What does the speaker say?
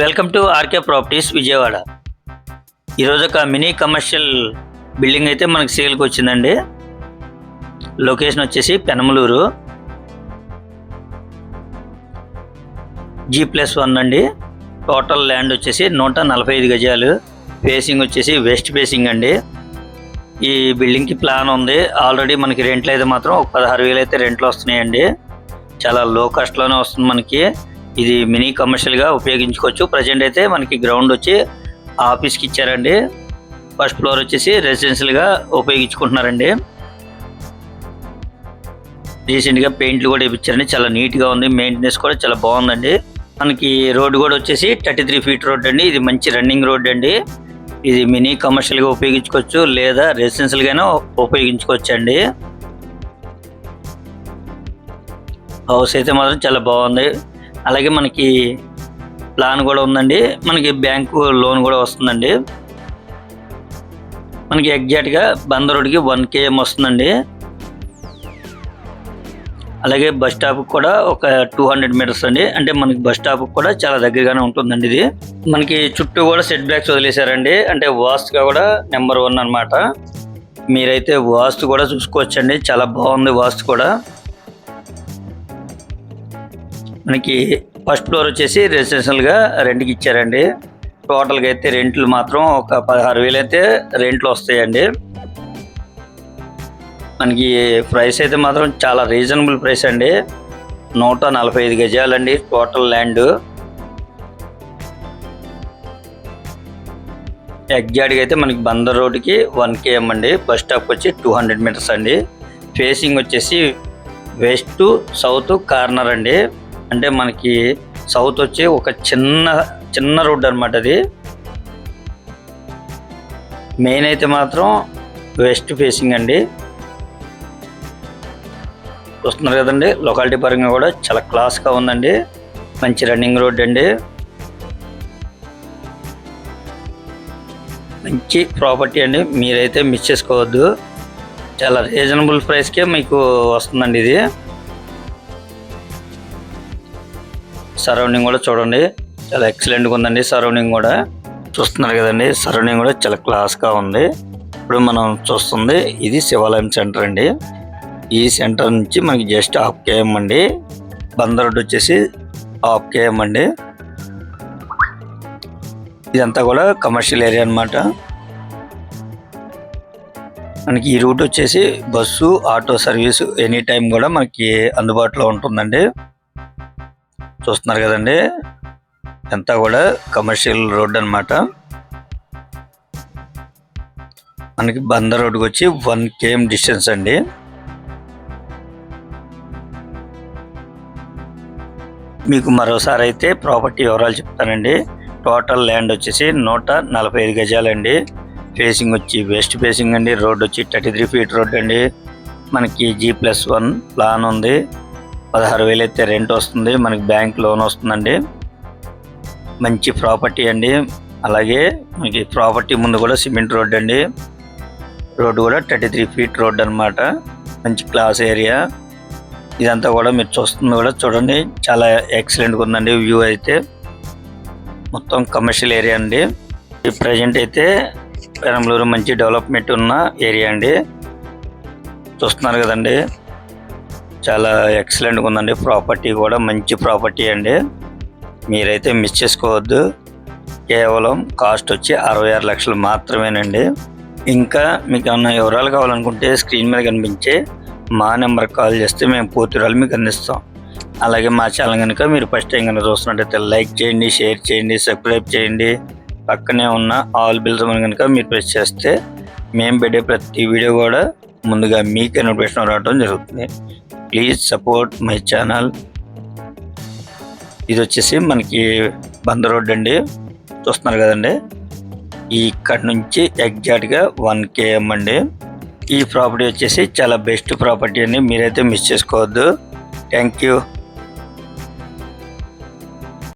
Welcome to RK properties Vijayawada. ఈరోజు ఒక mini commercial building అయితే మనకి సేల్కి వచ్చిందండి. లొకేషన్ వచ్చేసి పెనమలూరు. జీ ప్లస్ వన్ అండి. టోటల్ ల్యాండ్ వచ్చేసి నూట నలభై ఐదు గజాలు. ఫేసింగ్ వచ్చేసి వెస్ట్ ఫేసింగ్ అండి. ఈ బిల్డింగ్కి ప్లాన్ ఉంది. ఆల్రెడీ మనకి రెంట్లు అయితే మాత్రం ఒక పదహారు వేలు అయితే రెంట్లు వస్తున్నాయండి. చాలా లో కాస్ట్లోనే వస్తుంది మనకి. ఇది మినీ కమర్షియల్గా ఉపయోగించుకోవచ్చు. ప్రజెంట్ అయితే మనకి గ్రౌండ్ వచ్చి ఆఫీస్కి ఇచ్చారండి. ఫస్ట్ ఫ్లోర్ వచ్చేసి రెసిడెన్షియల్గా ఉపయోగించుకుంటున్నారండి. రీసెంట్గా పెయింట్లు కూడా ఇప్పించారండి. చాలా నీట్గా ఉంది. మెయింటెనెన్స్ కూడా చాలా బాగుందండి. మనకి రోడ్డు కూడా వచ్చేసి థర్టీ త్రీ ఫీట్ రోడ్ అండి. ఇది మంచి రన్నింగ్ రోడ్ అండి. ఇది మినీ కమర్షియల్గా ఉపయోగించుకోవచ్చు లేదా రెసిడెన్షియల్గానే ఉపయోగించుకోవచ్చు అండి హౌస్ అయితే మాత్రం చాలా బాగుంది. అలాగే మనకి ప్లాన్ కూడా ఉందండి. మనకి బ్యాంకు లోన్ కూడా వస్తుందండి. మనకి ఎగ్జాక్ట్గా బంద రోడ్కి వన్ కేఎం వస్తుందండి. అలాగే బస్ స్టాప్ కూడా ఒక టూ హండ్రెడ్ మీటర్స్ అండి. అంటే మనకి బస్ స్టాప్ కూడా చాలా దగ్గరగానే ఉంటుందండి ఇది. మనకి చుట్టూ కూడా సెట్ బ్యాక్స్ వదిలేశారండి. అంటే వాస్తుగా కూడా నెంబర్ వన్ అన్నమాట. మీరైతే వాస్తు కూడా చూసుకోవచ్చండి. చాలా బాగుంది వాస్తు కూడా. మనకి ఫస్ట్ ఫ్లోర్ వచ్చేసి రెసిడెన్షియల్గా రెంట్కి ఇచ్చారండి. టోటల్గా అయితే రెంట్లు మాత్రం ఒక పదహారు వేలు అయితే రెంట్లు వస్తాయండి. మనకి ప్రైస్ అయితే మాత్రం చాలా రీజనబుల్ ప్రైస్ అండి. నూట నలభై ఐదు గజాలండి టోటల్ ల్యాండ్. ఎగ్జాక్ట్గా అయితే మనకి బందర్ రోడ్కి వన్ కేఎం అండి. బస్ స్టాప్ వచ్చి టూ హండ్రెడ్ మీటర్స్ అండి. ఫేసింగ్ వచ్చేసి వెస్ట్ సౌత్ కార్నర్ అండి. అంటే మనకి సౌత్ వచ్చి ఒక చిన్న చిన్న రోడ్డు అనమాట అది. మెయిన్ అయితే మాత్రం వెస్ట్ ఫేసింగ్ అండి. చూస్తున్నారు కదండి లొకాలిటీ పరంగా కూడా చాలా క్లాస్గా ఉందండి. మంచి రన్నింగ్ రోడ్ అండి. మంచి ప్రాపర్టీ అండి మీరైతే మిస్ చేసుకోవద్దు. చాలా రీజనబుల్ ప్రైస్కే మీకు వస్తుందండి ఇది. సరౌండింగ్ కూడా చూడండి. చాలా ఎక్సలెంట్గా ఉందండి సరౌండింగ్ కూడా. చూస్తున్నారు కదండి సరౌండింగ్ కూడా చాలా క్లాస్గా ఉంది. ఇప్పుడు మనం చూస్తుంది ఇది శివాలయం సెంటర్ అండి. ఈ సెంటర్ నుంచి మనకి జస్ట్ హాఫ్ కేఎం అండి. బందర్ రోడ్ వచ్చేసి హాఫ్ కేఎం అండి. ఇదంతా కూడా కమర్షియల్ ఏరియా అన్నమాట. మనకి ఈ రూట్ వచ్చేసి bus auto service any time కూడా మనకి అందుబాటులో ఉంటుందండి. చూస్తున్నారు కదండి. అంతా కూడా కమర్షియల్ రోడ్ అన్నమాట. మనకి బందర్ రోడ్కి వచ్చి వన్ కేఎం డిస్టెన్స్ అండి. మీకు మరోసారి అయితే ప్రాపర్టీ వివరాలు చెప్తానండి. టోటల్ ల్యాండ్ వచ్చేసి నూట నలభై ఐదు గజాలండి. ఫేసింగ్ వచ్చి వెస్ట్ ఫేసింగ్ అండి. రోడ్ వచ్చి థర్టీ త్రీ ఫీట్ రోడ్ అండి. మనకి జీ ప్లస్ వన్ ప్లాన్ ఉంది. పదహారు వేలు అయితే రెంట్ వస్తుంది. మనకి బ్యాంక్ లోన్ వస్తుందండి. మంచి ప్రాపర్టీ అండి. అలాగే మనకి ప్రాపర్టీ ముందు కూడా సిమెంట్ రోడ్ అండి. రోడ్ కూడా థర్టీ త్రీ ఫీట్ రోడ్ అనమాట మంచి క్లాస్ ఏరియా. ఇదంతా కూడా మీరు చూస్తుంది కూడా చూడండి. చాలా ఎక్సలెంట్గా ఉందండి వ్యూ అయితే. మొత్తం కమర్షియల్ ఏరియా అండి. ఈ ప్రజెంట్ అయితే పెరంబలూరు మంచి డెవలప్మెంట్ ఉన్న ఏరియా అండి. చూస్తున్నారు కదండి. చాలా ఎక్సలెంట్గా ఉందండి. ప్రాపర్టీ కూడా మంచి ప్రాపర్టీ అండి. మీరైతే మిస్ చేసుకోవద్దు. కేవలం కాస్ట్ వచ్చి అరవై ఆరు లక్షలు మాత్రమేనండి. ఇంకా మీకు ఏమన్నా వివరాలు కావాలనుకుంటే స్క్రీన్ మీద కనిపించే మా నెంబర్కి కాల్ చేస్తే మేము పూర్తి వివరాలు మీకు అందిస్తాం. అలాగే మా ఛానల్ కనుక మీరు ఫస్ట్ టైం కనుక చూస్తున్నట్టయితే లైక్ చేయండి షేర్ చేయండి సబ్స్క్రైబ్ చేయండి. పక్కనే ఉన్న ఆల్ బిల్స్ అని కనుక మీరు ప్రెస్ చేస్తే మేము పెట్టే ప్రతి వీడియో కూడా ముందుగా మీకే నోటిఫికేషన్ రావడం జరుగుతుంది. ప్లీజ్ సపోర్ట్ మై ఛానల్ ఇది వచ్చేసి మనకి బంద రోడ్ అండి. చూస్తున్నారు కదండి. ఈ ఇక్కడ నుంచి ఎగ్జాక్ట్గా వన్ కేఎం అండి. ఈ ప్రాపర్టీ వచ్చేసి చాలా బెస్ట్ ప్రాపర్టీ అండి. మీరైతే మిస్ చేసుకోవద్దు. Thank you